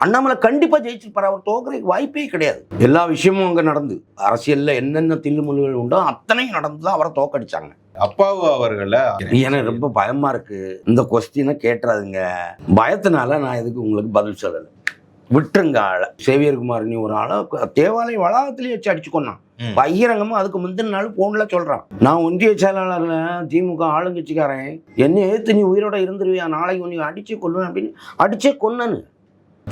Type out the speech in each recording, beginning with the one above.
அண்ணாமலை கண்டிப்பா ஜெயிச்சிருப்பார். அவர் தோக்குறதுக்கு வாய்ப்பே கிடையாது. எல்லா விஷயமும் அங்க நடந்து. அரசியல்ல என்னென்ன தில்லுமுல்லுகள் உண்டோ அத்தனையும் நடந்து தான் அவரை தோக்கடிச்சாங்க. அப்பாவு அவர்களை எனக்கு ரொம்ப பயமா இருக்கு. இந்த கொஸ்டினை கேட்டுறாதுங்க. பயத்தினால நான் இதுக்கு உங்களுக்கு பதில் சொல்லலை. விட்டுருங்க ஆளை. சேவியர் குமார் நீ ஒரு ஆளை தேவாலய வளாகத்திலேயே வச்சு அடிச்சு கொண்டான் ம். பகிரங்கமா அதுக்கு முந்தின நாள் போன்ல சொல்றான். நான் ஒன்றிய செயலாளர்ல திமுக ஆளுங்கட்சிக்காரன். என்னை ஏத்து நீ உயிரோட இருந்துருவியா? நாளைக்கு உன்னை அடிச்சே கொல்லுவேன் அப்படின்னு அடிச்சே கொன்னனு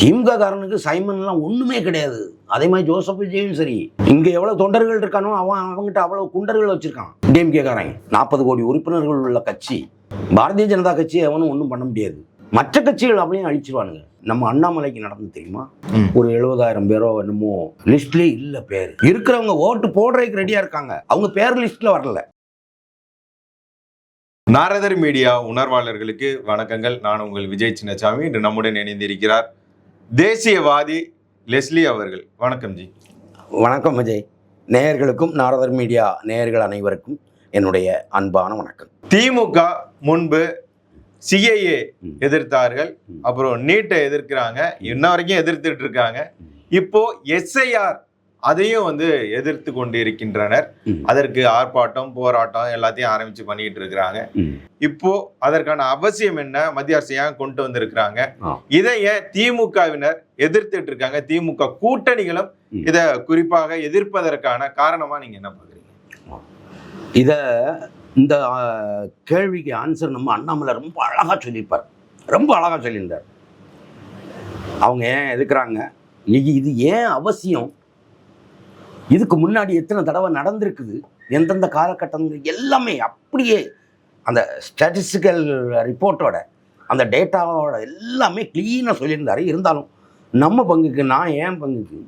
திமுக காரனுக்கு சைமன்லாம் ஒண்ணுமே கிடையாது. அதே மாதிரி ஜோசப் விஜயும் சரி. இங்க எவ்வளவு தொண்டர்கள் இருக்கானோ அவன் அவங்ககிட்ட அவ்வளவு குண்டர்கள் வச்சிருக்கான். டிஎம்கே காரன் நாற்பது கோடி உறுப்பினர்கள் உள்ள கட்சி. பாரதிய ஜனதா கட்சி அவனும் ஒன்றும் பண்ண முடியாது. மற்ற கட்சிகள் அப்படியே அழிச்சிருவானுங்க. நம்ம அண்ணாமலைக்கு நடந்து தெரியுமா. ஒரு எழுபதாயிரம் பேரோ என்னமோ லிஸ்ட்லயே இல்ல பேர். இருக்கிறவங்க ஓட்டு போடுறதுக்கு ரெடியா இருக்காங்க. அவங்க பேர் லிஸ்ட்ல வரல. நாரதர் மீடியா உணர்வாளர்களுக்கு வணக்கங்கள். நான் உங்கள் விஜய் சின்னசாமி. இன்று நம்முடன் இணைந்திருக்கிறார் தேசியவாதி லெஸ்லி அவர்கள். வணக்கம் ஜி. வணக்கம் விஜய் நேயர்களுக்கும் நாரதர் மீடியா நேயர்கள் அனைவருக்கும் என்னுடைய அன்பான வணக்கம். திமுக முன்பு சிஐஏ. எதிர்த்தார்கள். அப்புறம் நீட்டை எதிர்க்கிறாங்க. இன்ன வரைக்கும் எதிர்த்துட்டு இருக்காங்க. இப்போ எஸ்ஐஆர் அதையும் வந்து எதிர்த்து கொண்டு இருக்கின்றனர். அதற்கு ஆர்ப்பாட்டம் போராட்டம் எல்லாத்தையும் ஆரம்பிச்சு பண்ணிட்டு இருக்கிறாங்க. இப்போ அதற்கான அவசியம் என்ன? மத்திய அரசு ஏன் கொண்டு வந்திருக்கிறாங்க. இதை ஏன் திமுகவினர் எதிர்த்துட்டு இருக்காங்க? திமுக கூட்டணிகளும். இத குறிப்பாக எதிர்ப்பதற்கான காரணமா நீங்க என்ன பாக்குறீங்க இத இந்த கேள்விக்கு ஆன்சர் நம்ம அண்ணாமலை ரொம்ப அழகா சொல்லியிருப்பார். ரொம்ப அழகா சொல்லியிருந்தார். அவங்க ஏன் எதுக்குறாங்க? இது ஏன் அவசியம்? இதுக்கு முன்னாடி எத்தனை தடவை நடந்திருக்குது எந்தெந்த காலகட்டங்கள் எல்லாமே அப்படியே அந்த ஸ்டாட்டிஸ்டிக்கல் ரிப்போர்ட்டோட அந்த டேட்டாவோட எல்லாமே க்ளீனாக சொல்லியிருந்தாரு. இருந்தாலும் நம்ம பங்குக்கு நான் ஏன் பங்குக்கு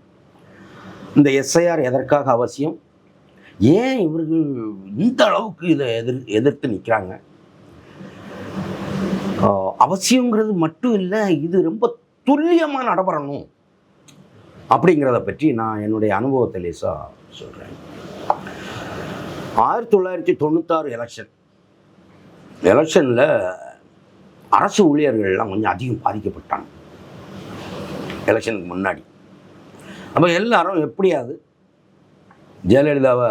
இந்த எஸ்ஐஆர் எதற்காக அவசியம்? ஏன் இவர்கள் இந்த அளவுக்கு இதை எதிர் எதிர்த்து நிற்கிறாங்க? அவசியங்கிறது மட்டும் இல்லை இது ரொம்ப துல்லியமாக நடைபெறணும். அப்படிங்கிறத பற்றி நான் என்னுடைய அனுபவத்தை லேசாக சொல்கிறேன் ஆயிரத்தி தொள்ளாயிரத்தி தொண்ணூத்தாறு எலெக்ஷன் எலெக்ஷனில் அரசு ஊழியர்கள்லாம் கொஞ்சம் அதிகம் பாதிக்கப்பட்டாங்க. எலெக்ஷனுக்கு முன்னாடி. அப்போ எல்லாரும் எப்படியாவது ஜெயலலிதாவை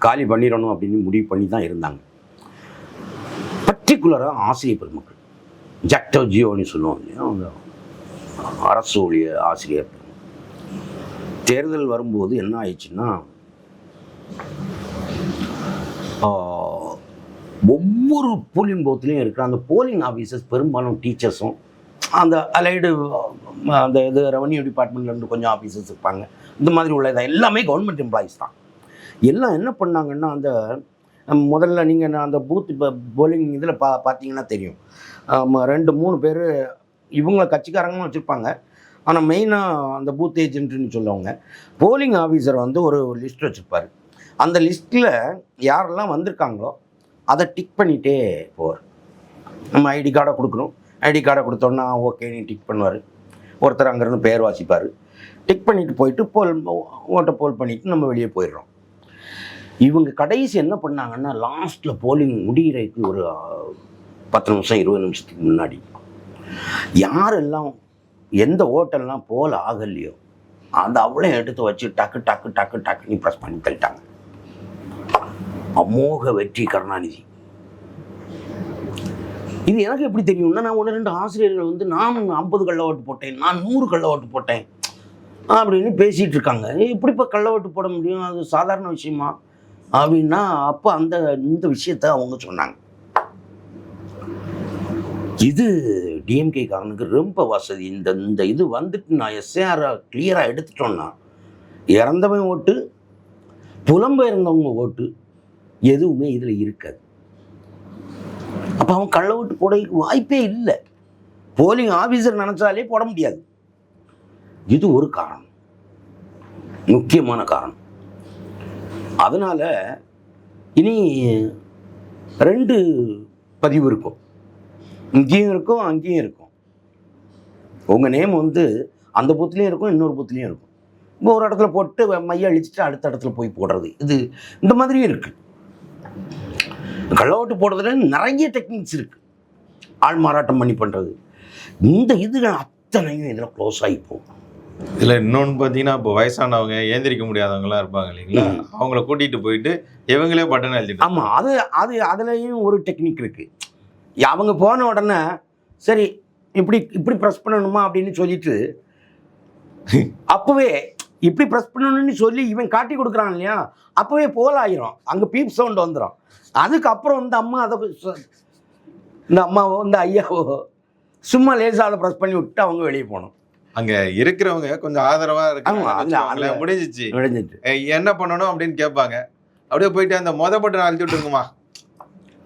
காலி பண்ணிடணும் அப்படின்னு முடிவு பண்ணி தான் இருந்தாங்க. பர்டிகுலராக ஆசிரியர் பெருமக்கள். ஜக்டோ ஜியோன்னு சொல்லுவாங்க இல்லையா? அவங்க அரசு ஊழிய ஆசிரியர். தேர்தல் வரும்போது என்ன ஆயிடுச்சுன்னா ஒவ்வொரு போலிங் போத்துலேயும் இருக்கிற அந்த போலிங் ஆஃபீஸர்ஸ் பெரும்பாலும் டீச்சர்ஸும் அந்த அலைடு அந்த இது ரெவன்யூ டிபார்ட்மெண்ட்லேருந்து கொஞ்சம் ஆஃபீஸர்ஸ் இருப்பாங்க. இந்த மாதிரி உள்ளது எல்லாமே கவர்மெண்ட் எம்ப்ளாயிஸ் தான். எல்லாம் என்ன பண்ணாங்கன்னா அந்த முதல்ல நீங்கள் அந்த பூத் இப்போ போலிங் இதில் பா பார்த்தீங்கன்னா தெரியும். ரெண்டு மூணு பேர் இவங்க கட்சிக்காரங்களும் வச்சுருப்பாங்க. ஆனால் மெயினாக அந்த பூத் ஏஜென்ட்னு சொல்லுவாங்க. போலிங் ஆஃபீஸர் வந்து ஒரு லிஸ்ட் வச்சுருப்பார். அந்த லிஸ்ட்டில் யாரெல்லாம் வந்திருக்காங்களோ அதை டிக் பண்ணிகிட்டே போவார். நம்ம ஐடி கார்டை கொடுக்கணும். ஐடி கார்டை கொடுத்தோன்னா ஓகேன்னு டிக் பண்ணுவார். ஒருத்தர் அங்கேருந்து பேர் வாசிப்பார். டிக் பண்ணிட்டு போயிட்டு போல் ஓட்டை போல் பண்ணிவிட்டு நம்ம வெளியே போயிடுறோம். இவங்க கடைசி என்ன பண்ணாங்கன்னா லாஸ்ட்டில் போலிங் முடிகிறதுக்கு ஒரு பத்து நிமிஷம் இருபது நிமிஷத்துக்கு முன்னாடி யாரெல்லாம் எந்த ஹோட்டல்லாம் போல் ஆகலையோ அந்த அவளையும் எடுத்து வச்சு டக்கு டக்கு டக்கு டக்குன்னு ப்ரெஸ் பண்ணி தள்ளிட்டாங்க. அமோக வெற்றி கருணாநிதி. இது எனக்கு எப்படி தெரியும்னா நான் ஒன்று ரெண்டு ஆசிரியர்கள் வந்து நான் ஐம்பது கள்ள ஓட்டு போட்டேன் நான் நூறு கள்ள ஓட்டு போட்டேன் அப்படின்னு பேசிகிட்டு இருக்காங்க. எப்படிப்பா கள்ள ஓட்டு போட முடியும்? அது சாதாரண விஷயமா? அப்படின்னா அப்போ அந்த இந்த விஷயத்த அவங்க சொன்னாங்க. இது டிஎம்கே காரனுக்கு ரொம்ப வசதி. இந்த இந்த இது வந்துட்டு நான் எஸ்ஏஆர் கிளியராக எடுத்துட்டோன்னா இறந்தவன் ஓட்டு புலம்பெயர்ந்தவங்க ஓட்டு எதுவுமே இதில் இருக்காது. அப்போ அவன் கள்ள ஓட்டு போட வாய்ப்பே இல்லை. போலிங் ஆஃபீஸர் நினச்சாலே போட முடியாது. இது ஒரு காரணம். முக்கியமான காரணம். அதனால் இனி ரெண்டு பதிவு இருக்கும். இங்கேயும் இருக்கும் அங்கேயும் இருக்கும். உங்கள் நேம் வந்து அந்த பூத்துலேயும் இருக்கும் இன்னொரு பூத்துலேயும் இருக்கும். இப்போ ஒரு இடத்துல போட்டு மைய அழிச்சிட்டு அடுத்த இடத்துல போய் போடுறது. இது இந்த மாதிரியும் இருக்கு. கள்ள ஓட்டு போடுறதுல நிறைய டெக்னிக்ஸ் இருக்கு. ஆள் மாறாட்டம் பண்ணி பண்ணுறது இந்த இது அத்தனை அத்தனையும் இதில் க்ளோஸ் ஆகி போகும். இதுல இன்னொன்னு பாத்தீங்கன்னா இப்போ வயசானவங்க ஏந்திரிக்க முடியாதவங்க எல்லாம் இருப்பாங்க இல்லைங்களா. அவங்கள கூட்டிட்டு போயிட்டு இவங்களே பட்டன் எழுதிட்டு ஆமாம் அது அது அதுலேயும் ஒரு டெக்னிக் இருக்குது அவங்க போன உடனே சரி இப்படி இப்படி ப்ரெஸ் பண்ணணுமா அப்படின்னு சொல்லிட்டு அப்போவே இப்படி ப்ரெஸ் பண்ணணும்னு சொல்லி இவன் காட்டி கொடுக்குறான் இல்லையா? அப்போவே போல் ஆயிரும். அங்கே பீப் சவுண்ட் வந்துடும் அதுக்கப்புறம் இந்த அம்மா அதை இந்த அம்மாவோ இந்த ஐயாவோ சும்மா லேசாக அதை ப்ரெஸ் பண்ணி விட்டு அவங்க வெளியே போகணும் அங்க இருக்கிறவங்க கொஞ்சம் ஆதரவா இருக்காங்க. முடிஞ்சிச்சு. ஏய், என்ன பண்ணணும் அப்படின்னு கேட்பாங்க. அப்படியே போயிட்டு அந்த மொத பட்டன் அழுத்தி விட்டுருங்கம்மா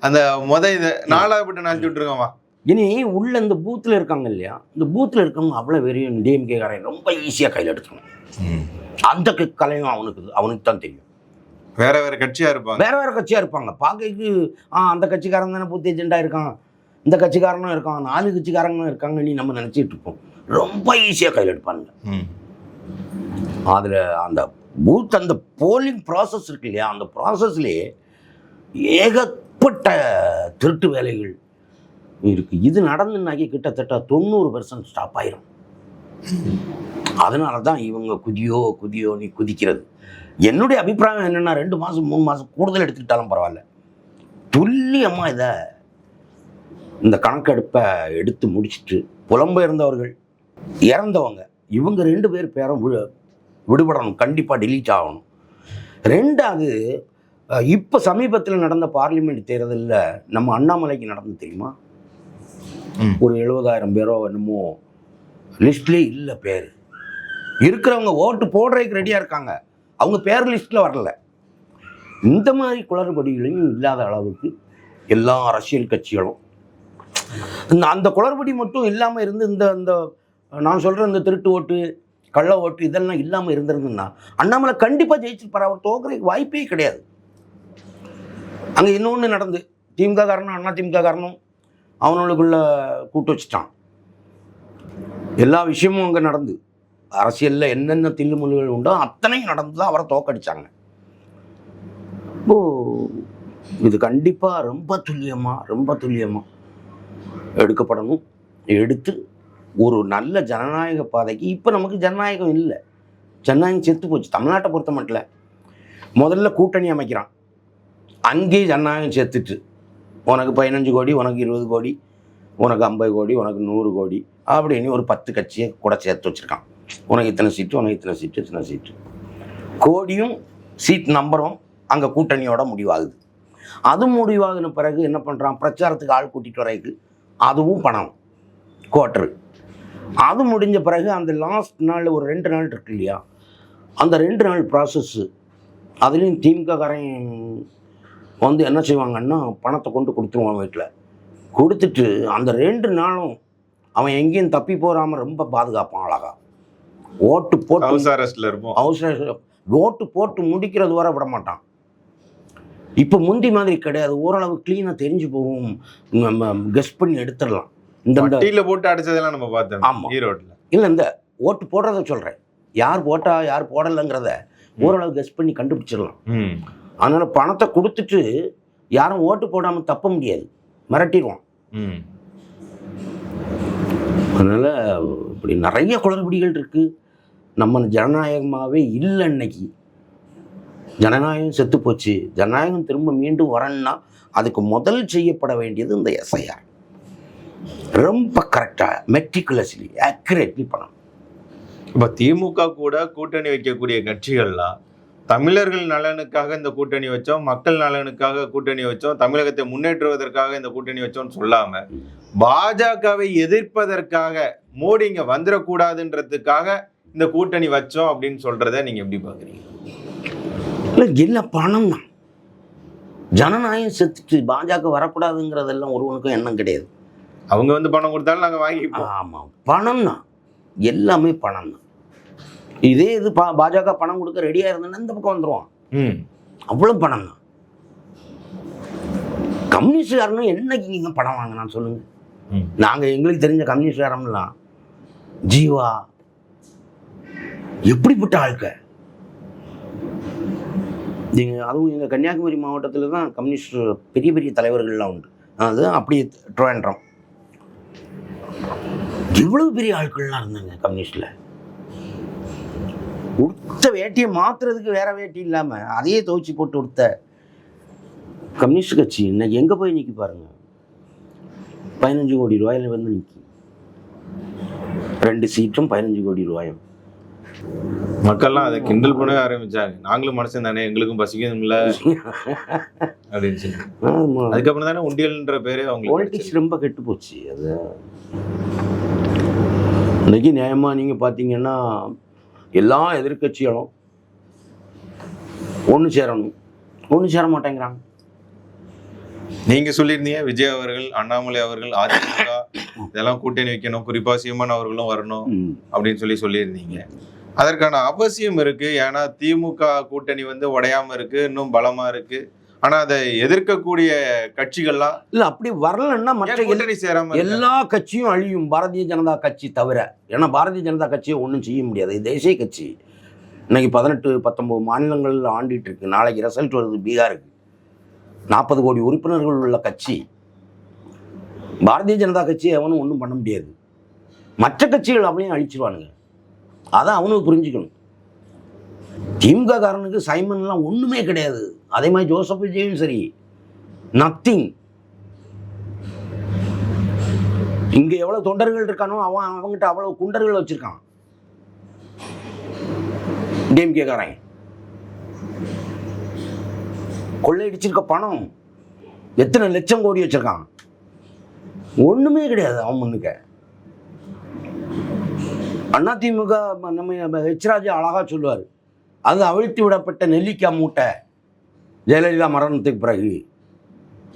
அந்த மொத இது நாலாவது பட்டன் அழுத்தி விட்டுருங்கம்மா இனி உள்ள இந்த பூத்தில் இருக்காங்க இல்லையா? இந்த பூத்தில் இருக்கவங்க அவ்வளோ வெறியும் டிஎம்கே காரன் ரொம்ப ஈஸியாக கையில் எடுத்துக்கணும். அந்த க- கலையும் அவனுக்கு அவனுக்கு தான் தெரியும். வேற வேற கட்சியா இருப்பாங்க. வேற வேற கட்சியாக இருப்பாங்க. பார்க்கறதுக்கு ஆ அந்த கட்சிக்காரன் தானே பூத் ஏஜெண்டாக இருக்கான். இந்த கட்சிக்காரனும் இருக்கான். நாலு கட்சிக்காரங்களும் இருக்காங்க நீ நம்ம நினச்சிட்டு இருப்போம். ரொம்ப ஈஸியாக கையில் எடுப்பாங்க ம். அதில் அந்த பூத் அந்த போலிங் ப்ராசஸ் இருக்கு இல்லையா? அந்த ப்ராசஸ்லேயே ஏகப்பட்ட திருட்டு வேலைகள் இருக்கு. இது நடந்துனாக்கி கிட்டத்தட்ட தொண்ணூறு பெர்சன்ட் ஸ்டாப் ஆயிரும். அதனால தான் இவங்க குதியோ குதியோ நீ குதிக்கிறது. என்னுடைய அபிப்பிராயம் என்னென்னா ரெண்டு மாதம் மூணு மாதம் கூடுதல் எடுத்துக்கிட்டாலும் பரவாயில்ல. துல்லியமாக இதை இந்த கணக்கெடுப்பை எடுத்து முடிச்சிட்டு புலம்பெயர்ந்தவர்கள் இறந்தவங்க இவங்க ரெண்டு பேர் பேரும் விடு விடுபடணும். கண்டிப்பாக டிலீட் ஆகணும். ரெண்டாவது இப்போ சமீபத்தில் நடந்த பார்லிமெண்ட் தேர்தலில் நம்ம அண்ணாமலைக்கு நடந்து தெரியுமா. ஒரு எழுபதாயிரம் பேரோ என்னமோ லிஸ்ட்லேயே இல்லை பேர். இருக்கிறவங்க ஓட்டு போடுறதுக்கு ரெடியாக இருக்காங்க. அவங்க பேர் லிஸ்ட்டில் வரல. இந்த மாதிரி குளறுபடிகளையும் இல்லாத அளவுக்கு எல்லா அரசியல் கட்சிகளும் இந்த அந்த குளறுபடி மட்டும் இல்லாமல் இருந்து இந்த இந்த நான் சொல்கிற இந்த திருட்டு ஓட்டு கள்ள ஓட்டு இதெல்லாம் இல்லாமல் இருந்திருந்ததுன்னா அண்ணாமலை கண்டிப்பாக ஜெயிச்சிருப்பார். அவர் தோக்குறதுக்கு வாய்ப்பே கிடையாது. அங்கே இன்னொன்று நடந்து. திமுக காரணம் அண்ணா திமுக காரணம் அவனுக்குள்ள கூட்டு வச்சுட்டான். எல்லா விஷயமும் அங்கே நடந்து. அரசியலில் என்னென்ன தில்லுமுல்லுகள் உண்டோ அத்தனையும் நடந்து தான் அவரை தோக்கடிச்சாங்க. இப்போ இது கண்டிப்பாக ரொம்ப துல்லியமாக ரொம்ப துல்லியமாக எடுக்கப்படணும். எடுத்து ஒரு நல்ல ஜனநாயக பாதைக்கு இப்போ நமக்கு ஜனநாயகம் இல்லை. ஜனநாயகம் செத்து போச்சு. தமிழ்நாட்டை பொறுத்த மட்டும் முதல்ல கூட்டணி அமைக்கிறான். அங்கேயே ஜனநாயகம் செத்துட்டு உனக்கு பதினஞ்சு கோடி உனக்கு இருபது கோடி உனக்கு ஐம்பது கோடி உனக்கு நூறு கோடி அப்படின்னு ஒரு பத்து கட்சியை கூட சேர்த்து வச்சுருக்கான். உனக்கு இத்தனை சீட்டு உனக்கு இத்தனை சீட்டு இத்தனை சீட்டு. கோடியும் சீட் நம்பரும் அங்கே கூட்டணியோட முடிவாகுது. அது முடிவாகின பிறகு என்ன பண்ணுறான் பிரச்சாரத்துக்கு ஆள் கூட்டிகிட்டு வரைக்கு அதுவும் பணம் குவார்ட்ரு அது முடிஞ்ச பிறகு அந்த லாஸ்ட் நாள் ஒரு ரெண்டு நாள் இருக்கு இல்லையா? அந்த ரெண்டு நாள் ப்ராசஸ்ஸு அதுலேயும் திமுககாரன் வந்து என்ன செய்வாங்கன்னா பணத்தை கொண்டு கொடுத்துருவான் வீட்டில் கொடுத்துட்டு அந்த ரெண்டு நாளும் அவன் எங்கேயும் தப்பி போகாமல் ரொம்ப பாதுகாப்பான் அழகா. ஓட்டு போட்டு ஹவுஸ் அரெஸ்ட்ல இருப்போம். அவசர ஓட்டு போட்டு முடிக்கிறது வரை விட மாட்டான். இப்போ முந்தி மாதிரி கிடையாது. ஓரளவு க்ளீனாக தெரிஞ்சு போகும். நம்ம கெஸ் பண்ணி எடுத்துடலாம். இந்த வட்டியில போட்டு அடிச்சதெல்லாம் நம்ம பார்த்தோம். ஆமா. ஈரோட்ல இல்லை இந்த ஓட்டு போடுறத சொல்கிறேன் யார் போட்டா யார் போடலைங்கிறத ஓரளவு கெஸ் பண்ணி கண்டுபிடிச்சிடலாம். ம். அதனால் பணத்தை கொடுத்துட்டு யாரும் ஓட்டு போடாமல் தப்ப முடியாது. மிரட்டிடுவான். ம். அதனால் இப்படி நிறைய குளறுபடிகள் இருக்குது நம்ம ஜனநாயகமாகவே இல்லை இன்னைக்கு. ஜனநாயகம் செத்து போச்சு. ஜனநாயகம் திரும்ப மீண்டும் வரணும்னா அதுக்கு முதல் செய்யப்பட வேண்டியது இந்த எஸ்ஐஆர் ரொம்ப கரெக்டாக மெட்ரிகுலஸ்லி அக்யூரேட்லி பண்ணணும். இப்ப திமுக கூட கூட்டணி வைக்கக்கூடிய கட்சிகள்லாம் தமிழர்கள் நலனுக்காக இந்த கூட்டணி வச்சோம் மக்கள் நலனுக்காக கூட்டணி வச்சோம் தமிழகத்தை முன்னேற்றுவதற்காக இந்த கூட்டணி வச்சோம்னு சொல்லாம பாஜகவை எதிர்ப்பதற்காக மோடி இங்க வந்துடக்கூடாதுன்றதுக்காக இந்த கூட்டணி வச்சோம் அப்படின்னு சொல்றத நீங்க எப்படி பாக்குறீங்க இல்லை இல்லை பணம் தான் ஜனநாயகம் செத்துட்டு பாஜக வரக்கூடாதுங்கிறதெல்லாம் ஒருவனுக்கும் எண்ணம் கிடையாது. அவங்க வந்து பணம் கொடுத்தாலும் நாங்க வாங்கிப்போம். ஆமாம் பணம் தான் எல்லாமே பணம் தான் இதே இது பா பாஜக பணம் கொடுக்க ரெடியாக இருந்தேன்னா இந்த பக்கம் வந்துடுவான் ம். அவ்வளோ பணம் தான். கம்யூனிஸ்ட்காரனும் என்னைக்கு நீங்கள் பணம் வாங்கினான்னு சொல்லுங்கள். நாங்கள் எங்களுக்கு தெரிஞ்ச கம்யூனிஸ்ட்காரம்லாம் ஜீவா எப்படிப்பட்ட ஆட்க? நீங்கள் அதுவும் எங்கள் கன்னியாகுமரி மாவட்டத்தில் தான் கம்யூனிஸ்ட் பெரிய பெரிய தலைவர்கள்லாம் உண்டு. அது அப்படி ட்ரோயன்றம் இவ்வளவு பெரிய ஆட்கள்லாம் இருந்தாங்க கம்யூனிஸ்ட்ல. உடுத்த வேட்டியை மாத்துறதுக்கு வேற வேட்டி இல்லாம அதையே துவைச்சு போட்டு உடுத்த கம்யூனிஸ்ட் கட்சி இன்னைக்கு எங்க போய் நிக்கி பாருங்க? பதினஞ்சு கோடி ரூபாயில வந்து நிக்கி. ரெண்டு சீட்டும் பதினஞ்சு கோடி ரூபாயும். மக்கள்லாம் அதை கிண்டல் பண்ணவே ஆரம்பிச்சாங்க. நாங்களும் மனுஷன் தானே எங்களுக்கும் அப்படின்னு சொல்லி. ஆமா. அதுக்கப்புறம் தானே உண்டியல்ன்ற பேரே அவங்களுக்கு பாலிடிக்ஸ் ரொம்ப கெட்டு போச்சு அது. இன்னைக்கு நியாயமாக நீங்கள் பார்த்தீங்கன்னா எல்லா எதிர்க்கட்சிகளும் ஒன்று சேரணும். ஒன்று சேர மாட்டேங்கிறாங்க. நீங்க சொல்லியிருந்தீங்க விஜய் அவர்கள் அண்ணாமலை அவர்கள் அதிமுக இதெல்லாம் கூட்டணி வைக்கணும். குறிப்பா சீமான் அவர்களும் வரணும். அப்படின்னு சொல்லி சொல்லியிருந்தீங்க. அதற்கான அவசியம் இருக்கு. ஏன்னா திமுக கூட்டணி வந்து உடையாம இருக்கு. இன்னும் பலமா இருக்கு. ஆனா அதை எதிர்க்கக்கூடிய கட்சிகள்லாம் இல்லை அப்படி வரலன்னா மற்ற கூட்டணி சேராம? எல்லா கட்சியும் அழியும். பாரதிய ஜனதா கட்சி தவிர. ஏன்னா பாரதிய ஜனதா கட்சியை ஒன்றும் செய்ய முடியாது. இது தேசிய கட்சி. இன்னைக்கு பதினெட்டு பத்தொன்பது மாநிலங்கள் ஆண்டிட்டு இருக்கு. நாளைக்கு ரிசல்ட் வருது பீகாருக்கு. நாற்பது கோடி உறுப்பினர்கள் உள்ள கட்சி. பாரதிய ஜனதா கட்சியை அவனும் ஒன்றும் பண்ண முடியாது. மற்ற கட்சிகள் அப்படியே அழிச்சிருவானுங்க. அதான் அவனுக்கு புரிஞ்சுக்கணும். திமுக காரனுக்கு சைமன்லாம் ஒன்றுமே கிடையாது. அதே மாதிரி ஜோசப் விஜயும் சரி. நத்திங் இங்க எவ்வளவு தொண்டர்கள் இருக்கானோ அவன் அவங்ககிட்ட அவ்வளவு குண்டர்கள் வச்சிருக்கான். டிஎம்கே காரன் கொள்ளையடிச்சிருக்க பணம் எத்தனை லட்சம் கோடி வச்சிருக்கான். ஒண்ணுமே கிடையாது அவன் முன்னுக்க. அதிமுக நம்ம ஹெச்ராஜா அழகா சொல்லுவார். அது அவிழ்த்து விடப்பட்ட நெல்லிக்காய் மூட்டை. ஜெயலலிதா மரணத்துக்கு பிறகு.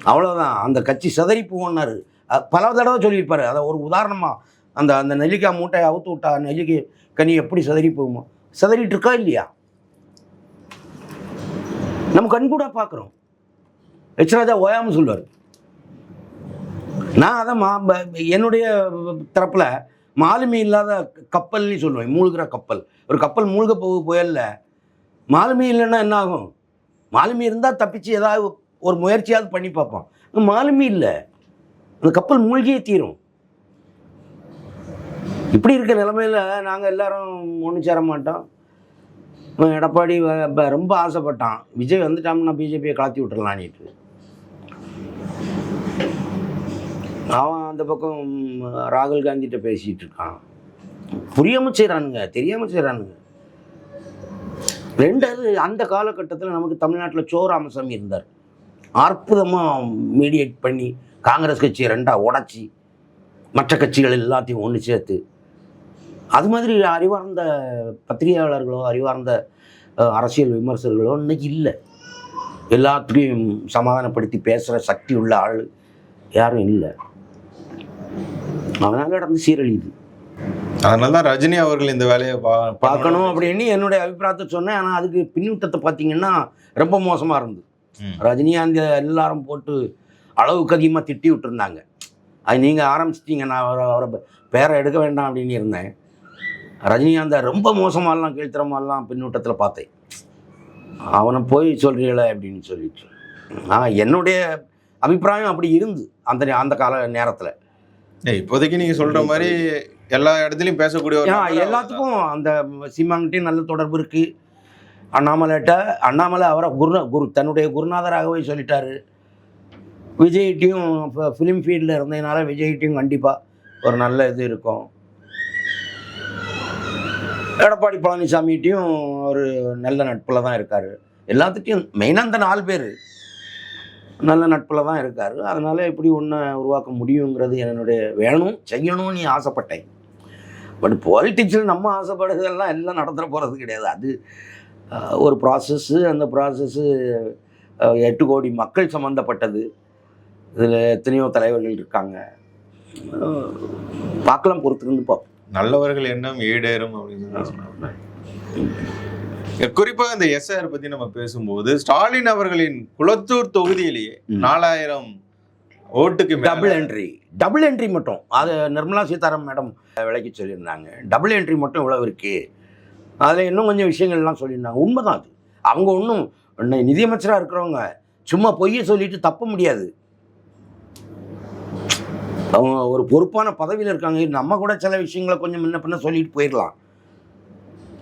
அவ்வளோதான் அந்த கட்சி சிதறி போகணார் பல தடவை சொல்லியிருப்பார். அதை ஒரு உதாரணமாக அந்த அந்த நெல்லிக்காய் மூட்டையை அவுத்து விட்டா நெல்லிக்கை கனி எப்படி சிதறி போகுமோ சிதறிட்டு இருக்கா இல்லையா? நம்ம கண்கூட பார்க்குறோம். எச்ராஜா ஓயாமல் சொல்லுவார். நான் அதை மா ப- என்னுடைய தரப்பில் மாலுமி இல்லாத கப்பல்னு சொல்லுவேன். மூழ்கிற கப்பல். ஒரு கப்பல் மூழ்க போக புயல்ல. மாலுமி இல்லைன்னா என்ன ஆகும்? மாலுமி இருந்தால் தப்பிச்சு ஏதாவது ஒரு முயற்சியாவது பண்ணி பார்ப்போம். மாலுமி இல்லை. அந்த கப்பல் மூழ்கியே தீரும். இப்படி இருக்க நிலமையில் நாங்கள் எல்லாரும் ஒன்று சேர மாட்டோம். எடப்பாடி ரொம்ப ஆசைப்பட்டான். விஜய் வந்துட்டான்னா பிஜேபியை கலத்தி விட்டுறலான்ட்டு அவன் அந்த பக்கம் ராகுல் காந்திகிட்ட பேசிகிட்டு இருக்கான். புரியாமல் செய்கிறானுங்க தெரியாமல் செய்கிறானுங்க ரெண்டாவது அந்த காலகட்டத்தில் நமக்கு தமிழ்நாட்டில் சோ ராமசாமி இருந்தார். அற்புதமாக மீடியேட் பண்ணி காங்கிரஸ் கட்சியை ரெண்டாக உடச்சி மற்ற கட்சிகள் எல்லாத்தையும் ஒன்று சேர்த்து அது மாதிரி அறிவார்ந்த பத்திரிகையாளர்களோ அறிவார்ந்த அரசியல் விமர்சகர்களோ இன்னைக்கு இல்லை. எல்லாத்துலேயும் சமாதானப்படுத்தி பேசுகிற சக்தி உள்ள ஆள் யாரும் இல்லை. அதனால் நடந்து சீரழியுது. அதனாலதான் ரஜினி அவர்கள் இந்த வேலையை பா- பார்க்கணும் அப்படின்னு என்னுடைய அபிப்பிராயத்தை சொன்னேன். ஆனால் அதுக்கு பின்னூட்டத்தை பார்த்தீங்கன்னா ரொம்ப மோசமாக இருந்தது. ரஜினிகாந்த் எல்லாரும் போட்டு அளவுக்கு அதிகமாக திட்டி விட்டுருந்தாங்க. அது நீங்கள் ஆரம்பிச்சிட்டீங்க. நான் அவரை அவரை பேரை எடுக்க வேண்டாம் அப்படின்னு இருந்தேன். ரஜினிகாந்தை ரொம்ப மோசமாலாம் கீழ்த்தரமாலாம் பின்னூட்டத்தில் பார்த்தேன். அவனை போய் சொல்கிறீங்களே அப்படின்னு சொல்லிட்டு. ஆனால் என்னுடைய அபிப்பிராயம் அப்படி இருந்து அந்த அந்த கால நேரத்தில். இப்போதைக்கு நீங்க சொல்ற மாதிரி எல்லா இடத்துலயும் பேசக்கூடிய. எல்லாத்துக்கும் அந்த சீமாங்கிட்டையும் நல்ல தொடர்பு இருக்கு. அண்ணாமலைட்ட அண்ணாமலை அவரை குரு குரு தன்னுடைய குருநாதராகவே சொல்லிட்டாரு. விஜய்கிட்டையும் ஃபிலிம் ஃபீல்டில் இருந்ததுனால விஜய்கிட்டையும் கண்டிப்பாக ஒரு நல்ல இது இருக்கும். எடப்பாடி பழனிசாமிகிட்டையும் ஒரு நல்ல நட்பில் தான் இருக்கார். எல்லாத்துட்டையும் மெயினாக அந்த நாலு பேர். நல்ல நட்பில் தான் இருக்கார். அதனால் எப்படி ஒன்றை உருவாக்க முடியுங்கிறது என்னுடைய வேணும் செய்யணும்னு நீ ஆசைப்பட்டேன். பட் பாலிட்டிக்ஸில் நம்ம ஆசைப்படுறதெல்லாம் எல்லாம் நடந்துட போகிறது கிடையாது அது ஒரு ப்ராசஸ்ஸு அந்த ப்ராசஸ்ஸு எட்டு கோடி மக்கள் சம்மந்தப்பட்டது இதில் எத்தனையோ தலைவர்கள் இருக்காங்க பார்க்கலாம் பொறுத்திருந்து பார்ப்போம் நல்லவர்கள் எண்ணம் ஈடேறும் அப்படின்னு சொல்லி சொன்னாங்க. குறிப்பா இந்த எஸ்ஆர் பத்தி நம்ம பேசும்போது ஸ்டாலின் அவர்களின் குளத்தூர் தொகுதியிலேயே. நாலாயிரம் ஓட்டுக்கு டபுள் என்ட்ரி டபுள் என்ட்ரி மட்டும். அது நிர்மலா சீதாராமன் மேடம் விலைக்கு சொல்லியிருந்தாங்க. டபுள் என்ட்ரி மட்டும் இவ்வளவு இருக்கு. அதில் இன்னும் கொஞ்சம் விஷயங்கள்லாம் சொல்லியிருந்தாங்க. உண்மைதான் அது. அவங்க ஒன்றும் நிதியமைச்சராக இருக்கிறவங்க சும்மா பொய்ய சொல்லிட்டு தப்ப முடியாது. அவங்க ஒரு பொறுப்பான பதவியில் இருக்காங்க. நம்ம கூட சில விஷயங்களை கொஞ்சம் முன்ன பின்ன சொல்லிட்டு போயிடலாம்.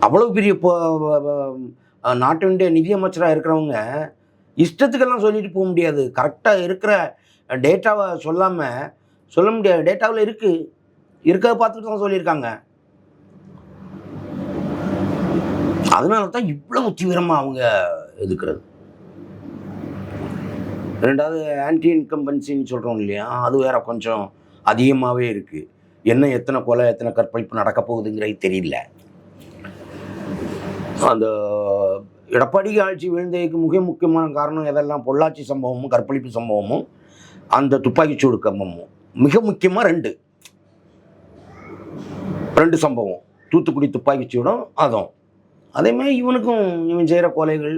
அவ்வளோ பெரிய இப்போ நாட்டினுடைய நிதியமைச்சராக இருக்கிறவங்க இஷ்டத்துக்கெல்லாம் சொல்லிட்டு போக முடியாது. கரெக்டாக இருக்கிற டேட்டாவை சொல்லாமல் சொல்ல முடியாது. டேட்டாவில் இருக்குது இருக்கிறத பார்த்துட்டு தான் சொல்லியிருக்காங்க. அதனால தான் இவ்வளவு தீவிரமாக அவங்க எதுக்கிறது ரெண்டாவது ஆன்டி இன்கம்பன்சின்னு சொல்கிறோம் இல்லையா? அது வேற கொஞ்சம் அதிகமாகவே இருக்குது என்ன எத்தனை கொலை எத்தனை கற்பழிப்பு நடக்க போகுதுங்கிறது தெரியல. அந்த எடப்பாடி ஆட்சி விழுந்ததுக்கு மிக முக்கியமான காரணம் எதெல்லாம்? பொள்ளாச்சி சம்பவமும் கற்பழிப்பு சம்பவமும். அந்த துப்பாக்கிச்சூடு கம்பமும் மிக முக்கியமாக ரெண்டு. ரெண்டு சம்பவம். தூத்துக்குடி துப்பாக்கிச்சூடும் அதுவும். அதே மாதிரி இவனுக்கும் இவன் செய்கிற கொலைகள்.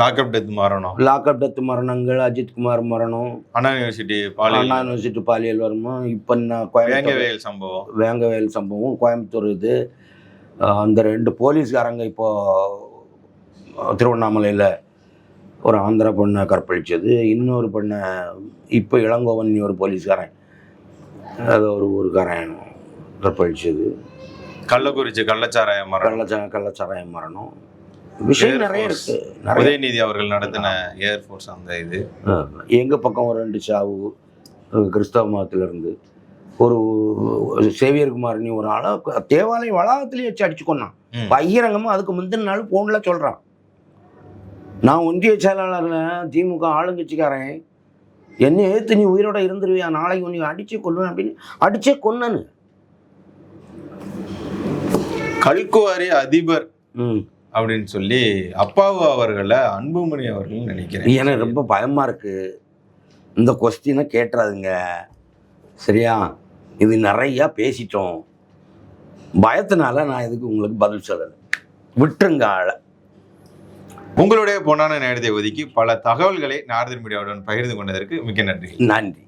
லாக்அப் டெத் மாறணும் லாக்அப் டெத் மரணங்கள் அஜித்குமார் மரணம். அண்ணா யூனிவர்சிட்டி அண்ணா பாலியல் யூனிவர்சிட்டி பாலியல் வருமம் இப்போ நான் வேங்கவேல் சம்பவம். வேங்கவேல் சம்பவம் கோயம்புத்தூர் இது. அந்த ரெண்டு போலீஸ்காரங்க இப்போ திருவண்ணாமலையில் ஒரு ஆந்திரா பொண்ணை கற்பழிச்சது இன்னொரு பொண்ணை இப்போ இளங்கோவன் ஒரு போலீஸ்காரன். அது ஒரு ஊருக்காரன் கற்பழிச்சது. கள்ளக்குறிச்சி கள்ளச்சாராய மரணம். கள்ளச்சா கள்ளச்சாராயம் மரணம். விஷயம் நிறைய. இருக்கு உதயநிதி அவர்கள் நடத்தின ஏர்ஃபோர்ஸ் அந்த இது. எங்கள் பக்கம் ஒரு ரெண்டு சாவு கிறிஸ்தவ மதத்திலிருந்து. ஒரு ஒரு சேவியர் குமார்னி ஒரு ஆளை தேவாலய வளாகத்திலேயே வச்சு அடிச்சு கொண்டான். பகிரங்கமாக அதுக்கு முந்தின நாள் ஃபோனில் சொல்கிறான் நான் ஒன்றிய செயலாளரில் திமுக ஆளுங்கட்சிக்காரன். என்னை ஏற்று நீ உயிரோட இருந்துருவியா? நாளைக்கு உன்னை அடிச்சே கொல்லுவேன் அப்படின்னு அடிச்சே கொன்னனு கல்குவாரி அதிபர் ம். அப்படின்னு சொல்லி அப்பாவு அவர்களை அன்புமணி அவர்கள் நினைக்கிறேன். எனக்கு ரொம்ப பயமாக இருக்குது இந்த கொஸ்டினை கேட்டுறாதுங்க. சரியா? இது நிறையா பேசிட்டோம். பயத்தினால நான் இதுக்கு உங்களுக்கு பதில் சொல்லலை. விட்டுருங்க ஆளை. உங்களுடைய பொன்னான நேரத்தை ஒதுக்கி பல தகவல்களை நாரதன் மீடியாவுடன் பகிர்ந்து கொண்டதற்கு மிக்க நன்றி. நன்றி.